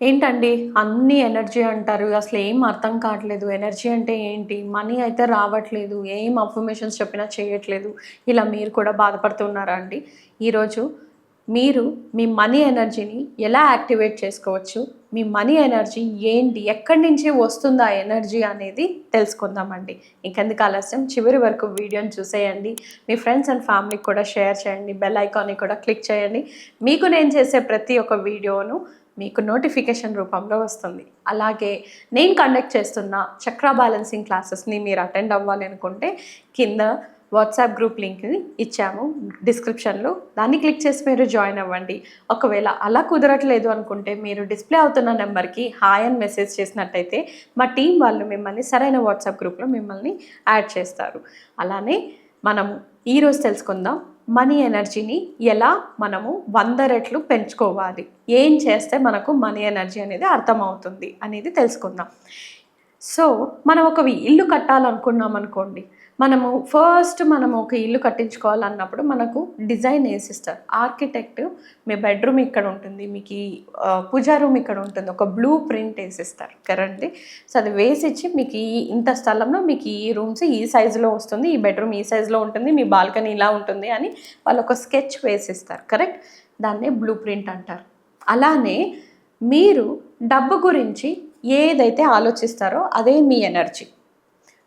ఏంటండి? అన్ని ఎనర్జీ అంటారు. అసలు ఏం అర్థం కావట్లేదు. ఎనర్జీ అంటే ఏంటి? మనీ అయితే రావట్లేదు. ఏం అఫర్మేషన్స్ చెప్పినా చేయట్లేదు. ఇలా మీరు కూడా బాధపడుతున్నారా అండి? ఈరోజు మీరు మీ మనీ ఎనర్జీని ఎలా యాక్టివేట్ చేసుకోవచ్చు? మీ మనీ ఎనర్జీ ఏంటి? ఎక్కడి నుంచి వస్తుంది ఆ ఎనర్జీ అనేది తెలుసుకుందామండి. ఇంకెందుకు ఆలస్యం? చివరి వరకు వీడియోని చూసేయండి. మీ ఫ్రెండ్స్ అండ్ ఫ్యామిలీకి కూడా షేర్ చేయండి. బెల్ ఐకాన్ని కూడా క్లిక్ చేయండి. మీకు నేను చేసే ప్రతి ఒక్క వీడియోను మీకు నోటిఫికేషన్ రూపంలో వస్తుంది. అలాగే నేను కండక్ట్ చేస్తున్న చక్ర బ్యాలెన్సింగ్ క్లాసెస్ని మీరు అటెండ్ అవ్వాలి అనుకుంటే కింద వాట్సాప్ గ్రూప్ లింక్ని ఇచ్చాము. డిస్క్రిప్షన్లో దాన్ని క్లిక్ చేసి మీరు జాయిన్ అవ్వండి. ఒకవేళ అలా కుదరట్లేదు అనుకుంటే మీరు డిస్ప్లే అవుతున్న నెంబర్కి హాయ్ అని మెసేజ్ చేసినట్టయితే మా టీం వాళ్ళు మిమ్మల్ని సరైన వాట్సాప్ గ్రూప్లో మిమ్మల్ని యాడ్ చేస్తారు. అలానే మనం ఈరోజు తెలుసుకుందాం. మనీ ఎనర్జీని ఎలా మనము వంద రెట్లు పెంచుకోవాలి? ఏం చేస్తే మనకు మనీ ఎనర్జీ అనేది అర్థమవుతుంది అనేది తెలుసుకుందాం. సో మనం ఒక ఇల్లు కట్టాలనుకున్నాం అనుకోండి మనము ఫస్ట్ మనము ఒక ఇల్లు కట్టించుకోవాలన్నప్పుడు మనకు డిజైన్ వేసిస్తారు ఆర్కిటెక్ట్ మీ బెడ్రూమ్ ఇక్కడ ఉంటుంది మీకు ఈ పూజా రూమ్ ఇక్కడ ఉంటుంది ఒక బ్లూ ప్రింట్ వేసిస్తారు కరెంట్ది సో అది వేసిచ్చి మీకు ఈ ఇంత స్థలంలో మీకు ఈ రూమ్స్ ఈ సైజులో వస్తుంది ఈ బెడ్రూమ్ ఈ సైజులో ఉంటుంది మీ బాల్కనీ ఇలా ఉంటుంది అని వాళ్ళు ఒక స్కెచ్ వేసిస్తారు కరెక్ట్ దాన్నే బ్లూ ప్రింట్ అంటారు. అలానే మీరు డబ్బు గురించి ఏదైతే ఆలోచిస్తారో అదే మీ ఎనర్జీ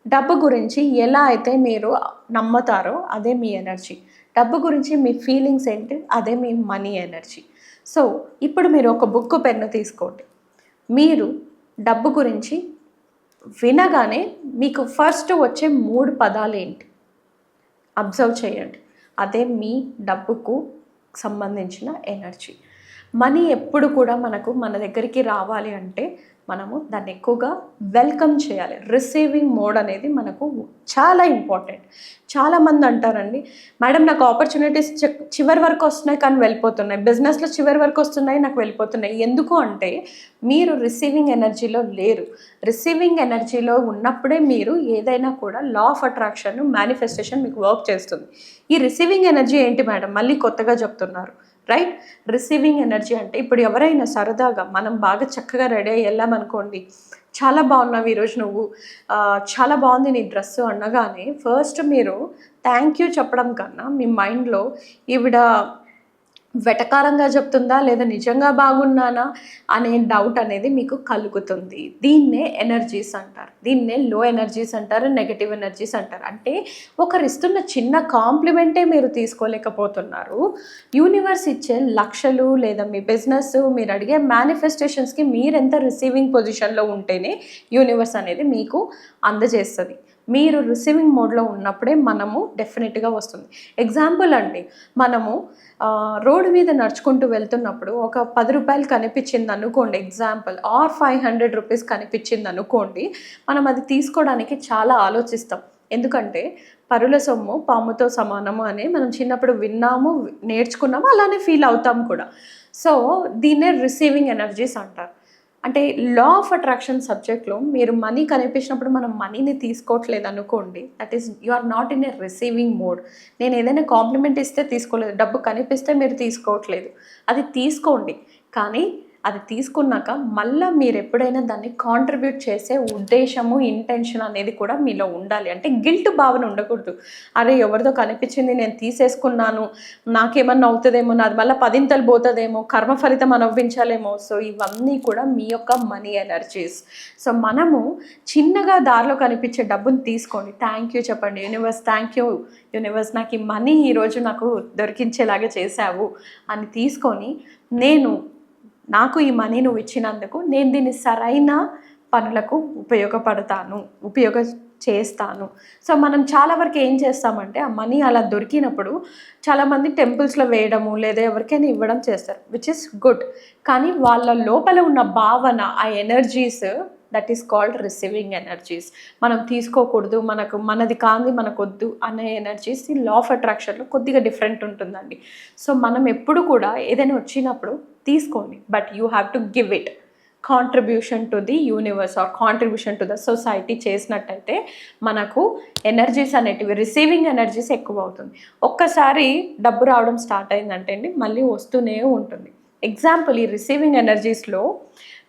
డబ్బు గురించి ఎలా అయితే మీరు నమ్ముతారో అదే మీ ఎనర్జీ. డబ్బు గురించి మీ ఫీలింగ్స్ ఏంటి? అదే మీ మనీ ఎనర్జీ. సో ఇప్పుడు మీరు ఒక బుక్ పెన్ను తీసుకోండి. మీరు డబ్బు గురించి వినగానే మీకు ఫస్ట్ వచ్చే మూడు పదాలు ఏంటి? అబ్జర్వ్ చేయండి. అదే మీ డబ్బుకు సంబంధించిన ఎనర్జీ. మనీ ఎప్పుడు కూడా మనకు మన దగ్గరికి రావాలి అంటే మనము దాన్ని ఎక్కువగా వెల్కమ్ చేయాలి. రిసీవింగ్ మోడ్ అనేది మనకు చాలా ఇంపార్టెంట్. చాలామంది అంటారండి మేడం నాకు ఆపర్చునిటీస్ చివరి వరకు వస్తున్నాయి కానీ వెళ్ళిపోతున్నాయి. బిజినెస్లో చివరి వరకు వస్తున్నాయి నాకు వెళ్ళిపోతున్నాయి. ఎందుకు అంటే మీరు రిసీవింగ్ ఎనర్జీలో లేరు. రిసీవింగ్ ఎనర్జీలో ఉన్నప్పుడే మీరు ఏదైనా కూడా లా ఆఫ్ అట్రాక్షన్ మేనిఫెస్టేషన్ మీకు వర్క్ చేస్తుంది. ఈ రిసీవింగ్ ఎనర్జీ ఏంటి మేడం? మళ్ళీ కొత్తగా చెప్తున్నారు. రైట్ రిసీవింగ్ ఎనర్జీ అంటే ఇప్పుడు ఎవరైనా సరదాగా మనం బాగా చక్కగా రెడీ అయ్యి వెళ్ళామనుకోండి చాలా బాగున్నావు ఈరోజు నువ్వు. చాలా బాగుంది నీ డ్రెస్ అనగానే ఫస్ట్ మీరు థ్యాంక్ యూ చెప్పడం కన్నా మీ మైండ్లో ఈవిడ వెటకారంగా చెప్తుందా లేదా నిజంగా బాగున్నానా అనే డౌట్ అనేది మీకు కలుగుతుంది. దీన్నే ఎనర్జీస్ అంటారు. దీన్నే లో ఎనర్జీస్ అంటారు నెగటివ్ ఎనర్జీస్ అంటారు. అంటే ఒకరిస్తున్న చిన్న కాంప్లిమెంటే మీరు తీసుకోలేకపోతున్నారు. యూనివర్స్ ఇచ్చే లక్షలు లేదా మీ బిజినెస్ మీరు అడిగే మేనిఫెస్టేషన్స్కి మీరు ఎంత రిసీవింగ్ పొజిషన్లో ఉంటేనే యూనివర్స్ అనేది మీకు అందజేస్తుంది. మీరు రిసీవింగ్ మోడ్లో ఉన్నప్పుడే మనము డెఫినెట్గా వస్తుంది. ఎగ్జాంపుల్ అండి మనము రోడ్డు మీద నడుచుకుంటూ వెళ్తున్నప్పుడు ఒక పది రూపాయలు కనిపించింది అనుకోండి example or five hundred rupees కనిపించింది అనుకోండి మనం అది తీసుకోవడానికి చాలా ఆలోచిస్తాం. ఎందుకంటే పరుల సొమ్ము పాముతో సమానము అని మనం చిన్నప్పుడు విన్నాము నేర్చుకున్నాము అలానే ఫీల్ అవుతాం కూడా. సో దీన్నే రిసీవింగ్ ఎనర్జీస్ అంటారు. అంటే లా ఆఫ్ అట్రాక్షన్ సబ్జెక్ట్లో మీరు మనీ కనిపించినప్పుడు మనం మనీని తీసుకోవట్లేదు అనుకోండి that is you are not in a receiving mode నేను ఏదైనా కాంప్లిమెంట్ ఇస్తే తీసుకోలేదు డబ్బు కనిపిస్తే మీరు తీసుకోవట్లేదు. అది తీసుకోండి. కానీ అది తీసుకున్నాక మళ్ళీ మీరు ఎప్పుడైనా దాన్ని కాంట్రిబ్యూట్ చేసే ఉద్దేశము ఇంటెన్షన్ అనేది కూడా మీలో ఉండాలి. అంటే గిల్ట్ భావన ఉండకూడదు. అరే ఎవరిదో కనిపించింది నేను తీసేసుకున్నాను నాకేమన్నా అవుతుందేమో నాది మళ్ళీ పదింతలు పోతుందేమో కర్మ ఫలితం అనుభవించాలేమో సో ఇవన్నీ కూడా మీ యొక్క మనీ ఎనర్జీస్ సో మనము చిన్నగా దారిలో కనిపించే డబ్బుని తీసుకోండి. థ్యాంక్ యూ చెప్పండి. యూనివర్స్ థ్యాంక్ యూ యూనివర్స్ నాకు ఈ మనీ ఈరోజు నాకు దొరికించేలాగా చేశావు అని తీసుకొని నేను నాకు ఈ మనీ నువ్వు ఇచ్చినందుకు నేను దీన్ని సరైన పనులకు ఉపయోగపడతాను ఉపయోగ చేస్తాను. సో మనం చాలా వరకు ఏం చేస్తామంటే ఆ మనీ అలా దొరికినప్పుడు చాలామంది టెంపుల్స్లో వేయడము లేదా ఎవరికైనా ఇవ్వడం చేస్తారు విచ్ ఇస్ గుడ్ కానీ వాళ్ళ లోపల ఉన్న భావన ఆ energies that is called receiving energies మనం తీసుకోకూడదు మనకు మనది కాంది మనకు వద్దు అనే ఎనర్జీస్ ఈ లా ఆఫ్ అట్రాక్షన్లో కొద్దిగా డిఫరెంట్ ఉంటుందండి. సో మనం ఎప్పుడు కూడా ఏదైనా వచ్చినప్పుడు తీసుకోండి but you have to give it contribution to the universe or contribution to the society చేసినట్టయితే మనకు ఎనర్జీస్ అనేటివి రిసీవింగ్ ఎనర్జీస్ ఎక్కువ అవుతుంది ఒక్కసారి డబ్బు రావడం స్టార్ట్ అయిందంటే అండి మళ్ళీ వస్తూనే ఉంటుంది. ఎగ్జాంపుల్ ఈ రిసీవింగ్ ఎనర్జీస్లో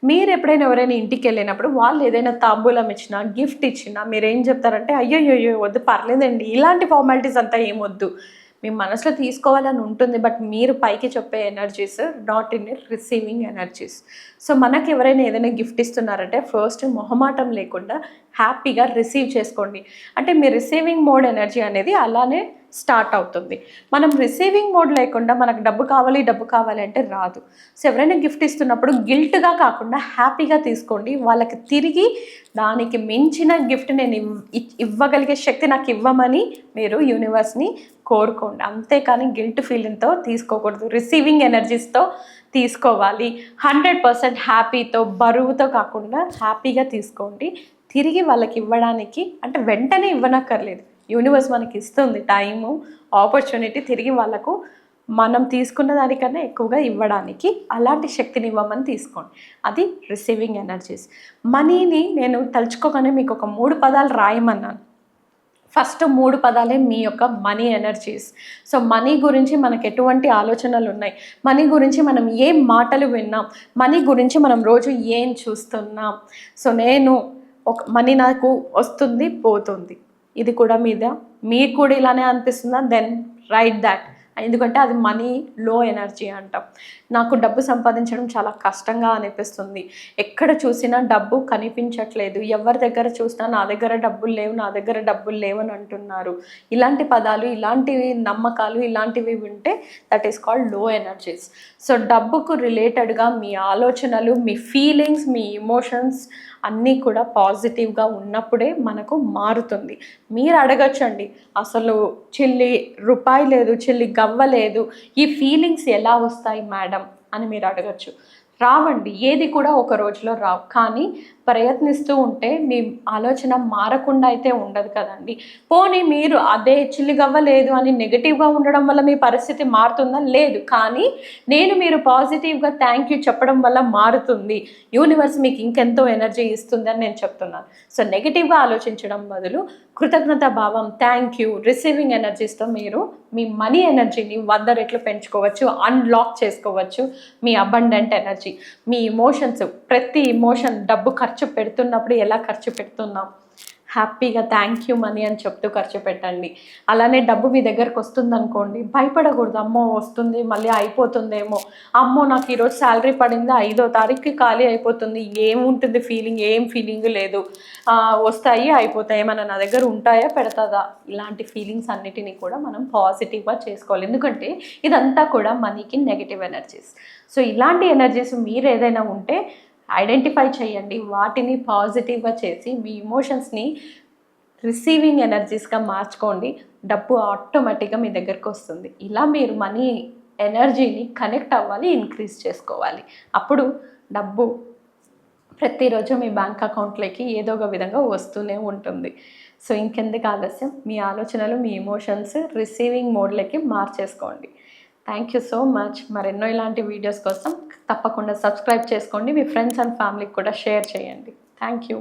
మీరు ఎప్పుడైనా ఎవరైనా ఇంటికి వెళ్ళినప్పుడు వాళ్ళు ఏదైనా తాంబూలం ఇచ్చినా గిఫ్ట్ ఇచ్చినా మీరు ఏం చెప్తారంటే అయ్యో అయ్యో వద్దు పర్లేదండి ఇలాంటి ఫార్మాలిటీస్ అంతా ఏమొద్దు వద్దు. మీ మనసులో తీసుకోవాలని ఉంటుంది బట్ మీరు పైకి చెప్పే energies not in receiving energies so మనకు ఎవరైనా ఏదైనా గిఫ్ట్ ఇస్తున్నారంటే ఫస్ట్ మొహమాటం లేకుండా హ్యాపీగా రిసీవ్ చేసుకోండి. అంటే మీ రిసీవింగ్ మోడ్ ఎనర్జీ అనేది అలానే స్టార్ట్ అవుతుంది. మనం రిసీవింగ్ మోడ్ లేకుండా మనకు డబ్బు కావాలి డబ్బు కావాలి అంటే రాదు. సో ఎవరైనా గిఫ్ట్ ఇస్తున్నప్పుడు గిల్ట్గా కాకుండా హ్యాపీగా తీసుకోండి. వాళ్ళకి తిరిగి దానికి మించిన గిఫ్ట్ నేను ఇవ్వగలిగే శక్తి నాకు ఇవ్వమని మీరు యూనివర్స్ని కోరుకోండి. అంతేకాని గిల్ట్ ఫీలింగ్తో తీసుకోకూడదు. రిసీవింగ్ ఎనర్జీస్తో తీసుకోవాలి. హండ్రెడ్ పర్సెంట్ హ్యాపీతో బరువుతో కాకుండా హ్యాపీగా తీసుకోండి. తిరిగి వాళ్ళకి ఇవ్వడానికి అంటే వెంటనే ఇవ్వనక్కర్లేదు. యూనివర్స్ మనకి ఇస్తుంది టైము ఆపర్చునిటీ తిరిగి వాళ్ళకు మనం తీసుకున్న దానికన్నా ఎక్కువగా ఇవ్వడానికి అలాంటి శక్తిని ఇవ్వమని తీసుకోండి. అది రిసీవింగ్ ఎనర్జీస్ మనీని నేను తలుచుకోగానే మీకు ఒక మూడు పదాలు రాయమన్నాను. ఫస్ట్ మూడు పదాలే మీ యొక్క మనీ ఎనర్జీస్ సో మనీ గురించి మనకు ఎటువంటి ఆలోచనలు ఉన్నాయి? మనీ గురించి మనం ఏం మాటలు విన్నాం? మనీ గురించి మనం రోజు ఏం చూస్తున్నాం? సో నేను ఒక మనీ నాకు వస్తుంది పోతుంది. ఇది కూడా మీద. మీకు కూడా ఇలానే అనిపిస్తుందా? దెన్ రైట్ దాట్ ఎందుకంటే అది మనీ లో ఎనర్జీ అంటాం. నాకు డబ్బు సంపాదించడం చాలా కష్టంగా అనిపిస్తుంది. ఎక్కడ చూసినా డబ్బు కనిపించట్లేదు. ఎవరి దగ్గర చూసినా నా దగ్గర డబ్బులు లేవు నా దగ్గర డబ్బులు లేవు అని అంటున్నారు. ఇలాంటి పదాలు ఇలాంటివి నమ్మకాలు ఇలాంటివి వింటే దట్ ఈస్ కాల్డ్లో ఎనర్జీస్ సో డబ్బుకు రిలేటెడ్గా మీ ఆలోచనలు మీ ఫీలింగ్స్ మీ ఇమోషన్స్ అన్నీ కూడా పాజిటివ్గా ఉన్నప్పుడే మనకు మారుతుంది. మీరు అడగచ్చండి అసలు చెల్లి రూపాయి లేదు చెల్లి గమ నవ్వలేదు. ఈ ఫీలింగ్స్ ఎలా వస్తాయి మేడం అని మీరు అడగచ్చు. రావండి ఏది కూడా ఒక రోజులో రావు. కానీ ప్రయత్నిస్తూ ఉంటే మీ ఆలోచన మారకుండా అయితే ఉండదు కదండి. పోనీ మీరు అదే చిల్లిగవ్వలేదు అని నెగిటివ్గా ఉండడం వల్ల మీ పరిస్థితి మారుతుందా? లేదు. కానీ నేను మీరు పాజిటివ్గా థ్యాంక్ యూ చెప్పడం వల్ల మారుతుంది. యూనివర్స్ మీకు ఇంకెంతో ఎనర్జీ ఇస్తుంది నేను చెప్తున్నాను. సో నెగిటివ్గా ఆలోచించడం బదులు కృతజ్ఞత భావం థ్యాంక్ యూ రిసీవింగ్ ఎనర్జీస్తో మీరు మీ మనీ ఎనర్జీని వంద రెట్లు పెంచుకోవచ్చు అన్లాక్ చేసుకోవచ్చు మీ అబండెంట్ ఎనర్జీ మీ ఇమోషన్స్ ప్రతి ఇమోషన్ డబ్బు ఖర్చు ఖర్చు పెడుతున్నప్పుడు ఎలా ఖర్చు పెడుతున్నాం? హ్యాపీగా థ్యాంక్ యూ మనీ అని చెప్తూ ఖర్చు పెట్టండి. అలానే డబ్బు మీ దగ్గరకు వస్తుంది అనుకోండి భయపడకూడదు. అమ్మో వస్తుంది మళ్ళీ అయిపోతుందేమో. అమ్మో నాకు ఈరోజు శాలరీ పడింది? ఐదో తారీఖుకి ఖాళీ అయిపోతుంది. ఏముంటుంది ఫీలింగ్? ఏం ఫీలింగ్ లేదు. వస్తాయి అయిపోతాయి. ఏమైనా నా దగ్గర ఉంటాయా? పెడతాదా? ఇలాంటి ఫీలింగ్స్ అన్నిటినీ కూడా మనం పాజిటివ్గా చేసుకోవాలి. ఎందుకంటే ఇదంతా కూడా మనీకి నెగిటివ్ ఎనర్జీస్. సో ఇలాంటి ఎనర్జీస్ మీరు ఏదైనా ఉంటే ఐడెంటిఫై చేయండి వాటిని పాజిటివ్గా చేసి మీ ఇమోషన్స్ని రిసీవింగ్ ఎనర్జీస్గా మార్చుకోండి. డబ్బు ఆటోమేటిక్గా మీ దగ్గరకు వస్తుంది. ఇలా మీరు మనీ ఎనర్జీని కనెక్ట్ అవ్వాలి ఇంక్రీజ్ చేసుకోవాలి. అప్పుడు డబ్బు ప్రతిరోజు మీ బ్యాంక్ అకౌంట్లోకి ఏదో ఒక విధంగా వస్తూనే ఉంటుంది. సో ఇంకెందుకు ఆలస్యం? మీ ఆలోచనలు మీ ఇమోషన్స్ రిసీవింగ్ మోడ్లోకి మార్చేసుకోండి. థ్యాంక్ యూ సో మచ్ మరెన్నో ఇలాంటి వీడియోస్ కోసం తప్పకుండా సబ్స్క్రైబ్ చేసుకోండి. మీ ఫ్రెండ్స్ అండ్ ఫ్యామిలీకి కూడా షేర్ చేయండి. Thank you